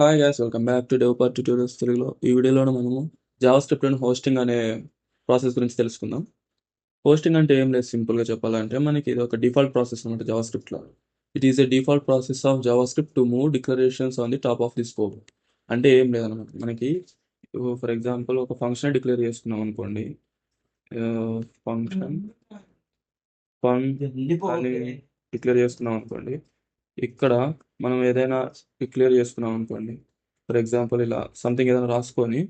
Hi guys welcome back to developer tutorials తెలుగులో. ఈ వీడియోలో మనము జావా స్క్రిప్ట్లోని హోస్టింగ్ అనే ప్రాసెస్ గురించి తెలుసుకుందాం. హోస్టింగ్ అంటే ఏం లేదు సింపుల్గా చెప్పాలంటే మనకి ఇది ఒక డిఫాల్ట్ ప్రాసెస్ అనమాట జావా స్క్రిప్ట్లో it is a default process of JavaScript to move declarations on the top of the scope అంటే ఏం లేదనమాట మనకి ఫర్ ఎగ్జాంపుల్ ఒక ఫంక్షన్ డిక్లేర్ చేసుకున్నాం అనుకోండి. ఫంక్షన్ ఫన్ అని డిక్లేర్ చేసుకున్నాం అనుకోండి. ఇక్కడ మనం ఏదైనా డిక్లేర్ చేసుకున్నాం అనుకోండి. ఫర్ ఎగ్జాంపుల్ ఇలా సంథింగ్ ఏదైనా రాసుకొని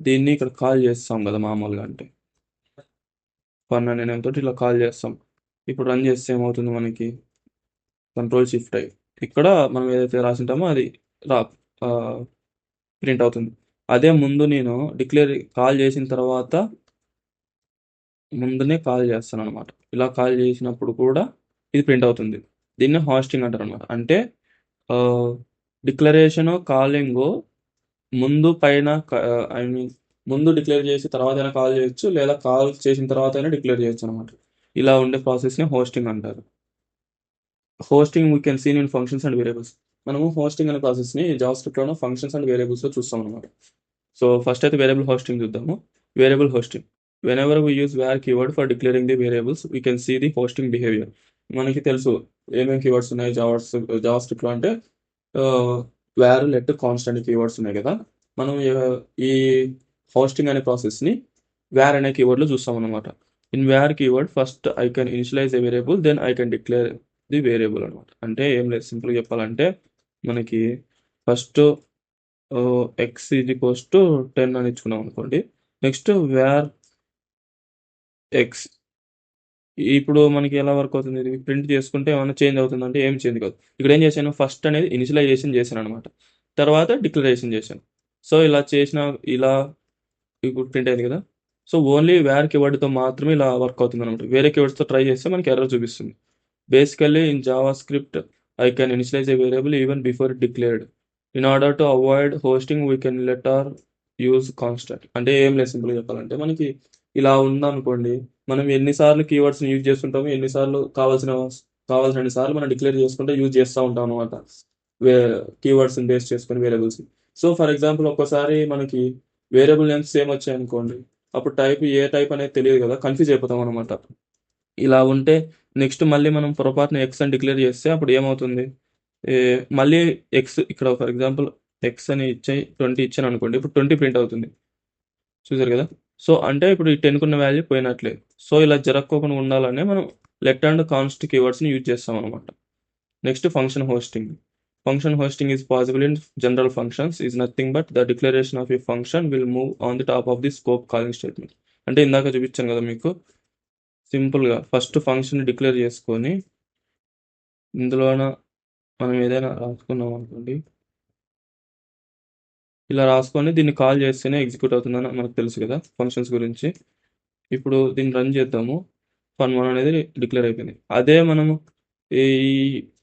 దీన్ని ఇక్కడ కాల్ చేస్తాం కదా మామూలుగా అంటే. ఫన్ అనే నేమ్తో ఇలా కాల్ చేస్తాం. ఇప్పుడు రన్ చేస్తే ఏమవుతుంది మనకి? కంట్రోల్ షిఫ్ట్ అయ్యి ఇక్కడ మనం ఏదైతే రాసింటామో అది రా ప్రింట్ అవుతుంది. అదే ముందు నేను డిక్లేర్ కాల్ చేసిన తర్వాత ముందునే కాల్ చేస్తాను అనమాట ఇలా కాల్ చేసినప్పుడు కూడా ఇది ప్రింట్ అవుతుంది. దీన్ని హాస్టింగ్ అంటారు అనమాట అంటే డిక్లరేషన్ కాలింగ్ ముందు పైన ఐ మీన్ ముందు డిక్లేర్ చేసి తర్వాత అయినా కాల్ చేయొచ్చు లేదా కాల్ చేసిన తర్వాత అయినా డిక్లేర్ చేయొచ్చు అనమాట ఇలా ఉండే ప్రాసెస్ని హోస్టింగ్ అంటారు. Hoisting we can seen in functions and variables మనము హోస్టింగ్ అనే ప్రాసెస్ని జావాస్క్రిప్ట్లోనూ ఫంక్షన్స్ అండ్ వేరియబుల్స్లో చూస్తాం అనమాట సో ఫస్ట్ అయితే వేరియబుల్ హోస్టింగ్ చూద్దాము. Variable hoisting whenever we use var keyword for declaring the variables we can see the hoisting behaviour మనకి తెలుసు ఏమేమి కీవర్డ్స్ ఉన్నాయి జావాస్ జావా స్క్రిప్ట్లో అంటే వేర్ లెట్ కాన్స్టెంట్ కీవర్డ్స్ ఉన్నాయి కదా. మనం ఈ హోస్టింగ్ అనే ప్రాసెస్ని వేర్ అనే కీవర్డ్లో చూస్తాం అనమాట in var keyword first I can initialize a variable then I can declare the variable అనమాట అంటే ఏం లేదు సింపుల్గా చెప్పాలంటే మనకి ఫస్ట్ ఎక్స్ ఇది కోస్ట్ టెన్ అని ఇచ్చుకున్నాం అనుకోండి. నెక్స్ట్ వేర్ ఎక్స్ ఇప్పుడు మనకి ఎలా వర్క్ అవుతుంది? ఇది ప్రింట్ చేసుకుంటే ఏమైనా చేంజ్ అవుతుంది? అంటే ఏం చేంజ్ కాదు. ఇక్కడ ఏం చేశాను? ఫస్ట్ అనేది ఇనిషియలైజేషన్ చేశాను అనమాట తర్వాత డిక్లరేషన్ చేశాను. సో ఇలా చేసిన ఇలా ఇప్పుడు ప్రింట్ అయింది కదా? సో ఓన్లీ వేర్ కీవర్డ్తో మాత్రమే ఇలా వర్క్ అవుతుంది అనమాట వేరే కీవర్డ్స్తో ట్రై చేస్తే మనకి ఎర్రర్ చూపిస్తుంది. Basically in JavaScript I can initialize a variable even before declared in order to avoid hoisting we can let or use constant అంటే ఏం లేదు సింపుల్గా చెప్పాలంటే. మనకి ఇలా ఉందనుకోండి మనం ఎన్నిసార్లు కీవర్డ్స్ని యూజ్ చేస్తుంటామో ఎన్నిసార్లు కావాల్సిన కావాల్సిన సార్లు మనం డిక్లేర్ చేసుకుంటే యూజ్ చేస్తూ ఉంటాం అనమాట వే కీవర్డ్స్ని బేస్ చేసుకుని వేరియబుల్స్ని సో ఫర్ ఎగ్జాంపుల్ ఒక్కసారి మనకి వేరియబుల్ నేమ్స్ సేమ్ వచ్చాయి అనుకోండి అప్పుడు టైప్ ఏ టైప్ అనేది తెలియదు కదా కన్ఫ్యూజ్ అయిపోతాం అనమాట ఇలా ఉంటే నెక్స్ట్ మళ్ళీ మనం పొరపాటున ఎక్స్ అని డిక్లేర్ చేస్తే అప్పుడు ఏమవుతుంది? మళ్ళీ ఎక్స్ ఇక్కడ ఫర్ ఎగ్జాంపుల్ ఎక్స్ అని ఇచ్చాయి ట్వంటీ ఇచ్చాను అనుకోండి ఇప్పుడు ట్వంటీ ప్రింట్ అవుతుంది. చూసారు కదా? సో అంటే ఇప్పుడు ఈ టెన్కున్న వాల్యూ పోయినట్లే. సో ఇలా జరగకోకుండా ఉండాలనే మనం లెట్ అండ్ కాన్స్ట్ కీవర్డ్స్ని యూజ్ చేస్తాం అనమాట next function hoisting function hoisting is possible in general functions is nothing but the declaration of a function will move on the top of the scope calling statement అంటే ఇందాక చూపించాను కదా మీకు. సింపుల్గా first function declare చేసుకొని ఇందులోన మనం ఏదైనా రాసుకున్నాం అనుకోండి. ఇలా రాసుకొని దీన్ని కాల్ చేస్తేనే ఎగ్జిక్యూట్ అవుతుందని మనకు తెలుసు కదా ఫంక్షన్స్ గురించి. ఇప్పుడు దీన్ని రన్ చేద్దాము. ఫన్ వన్ అనేది డిక్లేర్ అయిపోయింది. అదే మనము ఈ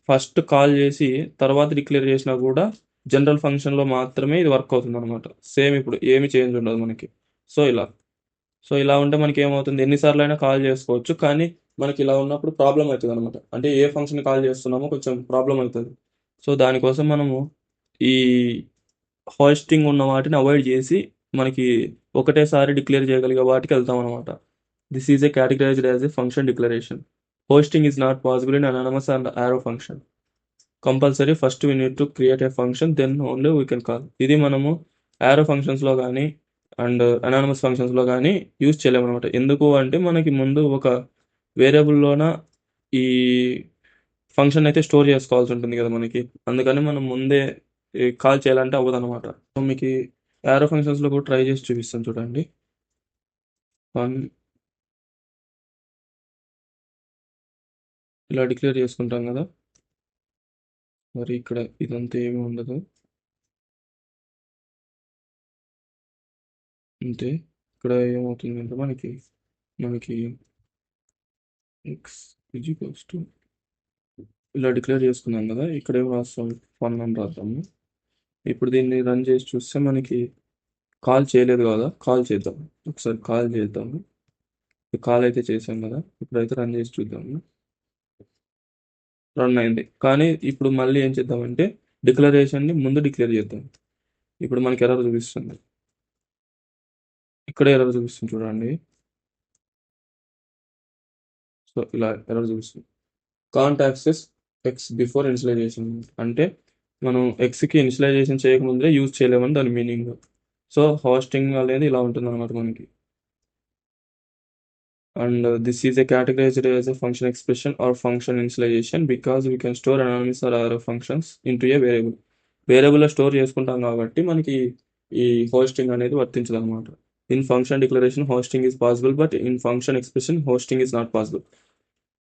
ఫస్ట్ కాల్ చేసి తర్వాత డిక్లేర్ చేసినా కూడా జనరల్ ఫంక్షన్లో మాత్రమే ఇది వర్క్ అవుతుంది అనమాట సేమ్ ఇప్పుడు ఏమి చేంజ్ ఉండదు మనకి. సో ఇలా. సో ఇలా ఉంటే మనకి ఏమవుతుంది? ఎన్నిసార్లు అయినా కాల్ చేసుకోవచ్చు కానీ మనకి ఇలా ఉన్నప్పుడు ప్రాబ్లం అవుతుంది అనమాట అంటే ఏ ఫంక్షన్ కాల్ చేస్తున్నామో కొంచెం ప్రాబ్లం అవుతుంది. సో దానికోసం మనము ఈ హోస్టింగ్ ఉన్న వాటిని అవాయిడ్ చేసి మనకి ఒకటేసారి డిక్లేర్ చేయగలిగే వాటికి వెళ్తాం అనమాట this is a categorized as a function declaration hoisting is not possible in anonymous and arrow function compulsory first we need to create a function then only we can call ఇది మనము ఆరో ఫంక్షన్స్లో కానీ and anonymous ఫంక్షన్స్లో కానీ use చేయలేము అనమాట ఎందుకు అంటే మనకి ముందు ఒక వేరియబుల్లోన ఈ ఫంక్షన్ అయితే స్టోర్ చేసుకోవాల్సి ఉంటుంది కదా మనకి. అందుకని మనం ముందే కాల్ చేయాలంటే అవ్వదు అనమాట సో మీకు యారో ఫంక్షన్స్లో కూడా ట్రై చేసి చూపిస్తాను చూడండి. వన్ ఇలా డిక్లేర్ చేసుకుంటాం కదా. మరి ఇక్కడ ఇదంతా ఏమి ఉండదు. అంతే. ఇక్కడ ఏమవుతుంది అంటే మనకి మనకి ఎక్స్ ఈక్వల్స్ టు ఇలా డిక్లేర్ చేసుకున్నాం కదా. ఇక్కడ ఏం రాస్తాం? వన్ అని రాద్దాము. ఇప్పుడు దీన్ని రన్ చేసి చూస్తే మనకి కాల్ చేయలేదు కదా? కాల్ చేద్దాం. ఒకసారి కాల్ చేద్దాము కాల్ అయితే చేసాం కదా? ఇప్పుడైతే రన్ చేసి చూద్దాము రన్ అయింది. కానీ ఇప్పుడు మళ్ళీ ఏం చేద్దామంటే డిక్లరేషన్ని ముందు డిక్లేర్ చేద్దాం. ఇప్పుడు మనకి ఎర్రర్ చూపిస్తుంది. ఇక్కడ ఎర్రర్ చూపిస్తుంది చూడండి. సో ఇలా ఎర్రర్ చూపిస్తుంది. కాంటాక్సెస్ ఎక్స్ బిఫోర్ ఇనిషియలైజేషన్ అంటే మనం ఎక్స్కి ఇనిషియలైజేషన్ చేయకముందే యూజ్ చేయలేమని దాని మీనింగ్ సో హోస్టింగ్ అనేది ఇలా ఉంటుంది అనమాట మనకి. And this is a a as a function expression or function function because we can store anonymous or other functions functions into a వేరియబుల్లో స్టోర్ చేసుకుంటాం కాబట్టి మనకి ఈ హోస్టింగ్ అనేది వర్తించదు అనమాట in function declaration hoisting is possible but in function expression hoisting is not possible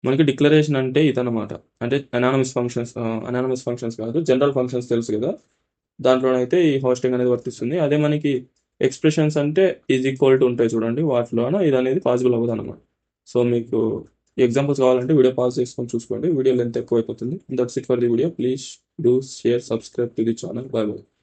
మనకి declaration అంటే ఇదన్నమాట. అంటే అనానమస్ ఫంక్షన్స్ అనానమస్ ఫంక్షన్స్ కాదు జనరల్ ఫంక్షన్స్ తెలుసు కదా. దాంట్లోనైతే ఈ హోస్టింగ్ అనేది వర్తిస్తుంది. అదే మనకి ఎక్స్ప్రెషన్స్ అంటే ఈజ్ ఈక్వల్ టు ఉంటాయి చూడండి వాటిలోన ఇది అనేది పాసిబుల్ అవ్వదు అనమాట సో మీకు ఎగ్జాంపుల్స్ కావాలంటే వీడియో పాజ్ చేసుకొని చూసుకోండి. వీడియో లెంత్ ఎక్కువ అయిపోతుంది that's it for the video please do share subscribe to the channel bye bye